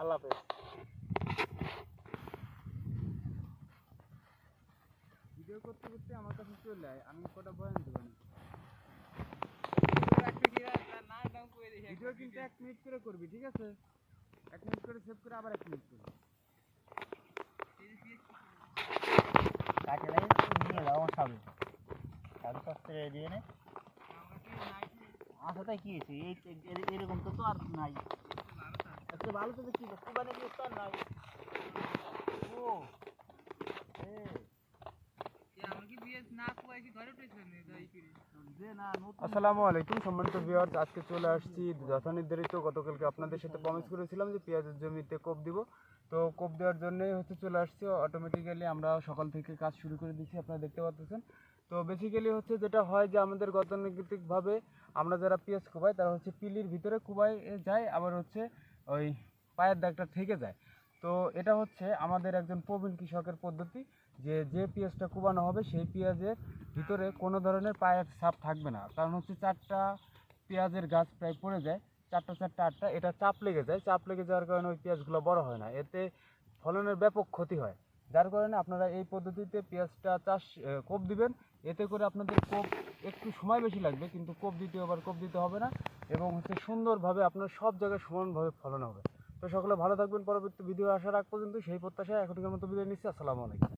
আল্লাহ হাফেজ। ভিডিও করতে করতে আমার কাছে চলে আয় আমি কটা বয়ান দেবো না ভিডিও কিন্তু এক মিনিট করে করবি ঠিক আছে? এক মিনিট করে সেভ করে আবার এক মিনিট করবি। কাটে নিয়ে যাও আমার সামনে। সামনে সস্তে দিয়ে নে। আচ্ছা কি হয়েছে? এই- এরকম তো তো আর নাই। আচ্ছা ভালো তো কি কুবানে কি তো নাই। ও আসসালামু আলাইকুম সম্মানিত ভিউয়ার্স আজকে চলে আসছি যথানির্ধারিত গতকালকে আপনাদের সাথে প্রমিস করেছিলাম যে পেঁয়াজের জমিতে কোপ দিব। তো কোপ দেওয়ার জন্যই হচ্ছে চলে আসছি অটোমেটিক্যালি আমরা সকাল থেকে কাজ শুরু করে দিচ্ছি আপনারা দেখতে পাচ্ছেন। তো বেসিক্যালি হচ্ছে যেটা হয় যে আমাদের গতানুগতিকভাবে আমরা যারা পেঁয়াজ কোবাই তারা হচ্ছে পিলির ভিতরে কুবাই যায় আবার হচ্ছে ওই পায়ের দাগটা থেকে যায়। তো এটা হচ্ছে আমাদের একজন প্রবীণ কৃষকের পদ্ধতি যে যে পেঁয়াজটা কুবানো হবে সেই পেঁয়াজের ভিতরে কোনো ধরনের পায়ের ছাপ থাকবে না। কারণ হচ্ছে চারটা পেঁয়াজের গাছ প্রায় পড়ে যায়, চারটা চারটা, আটটা, এটা চাপ লেগে যায়। চাপ লেগে যাওয়ার কারণে ওই পেঁয়াজগুলো বড় হয় না। এতে ফলনের ব্যাপক ক্ষতি হয়। যার কারণে আপনারা এই পদ্ধতিতে পেঁয়াজটা চাষ কোপ দিবেন। এতে করে আপনাদের কোপ একটু সময় বেশি লাগবে, কিন্তু কোপ দ্বিতীয়বার কোপ দিতে হবে না এবং হচ্ছে সুন্দরভাবে আপনার সব জায়গায় সমানভাবে ফলন হবে। তো সকলে ভালো থাকবেন, পরবর্তী ভিডিও আসার আগ পর্যন্ত সেই প্রত্যাশায় এখনকার মতো বিদায় নিচ্ছি। আসসালামু আলাইকুম।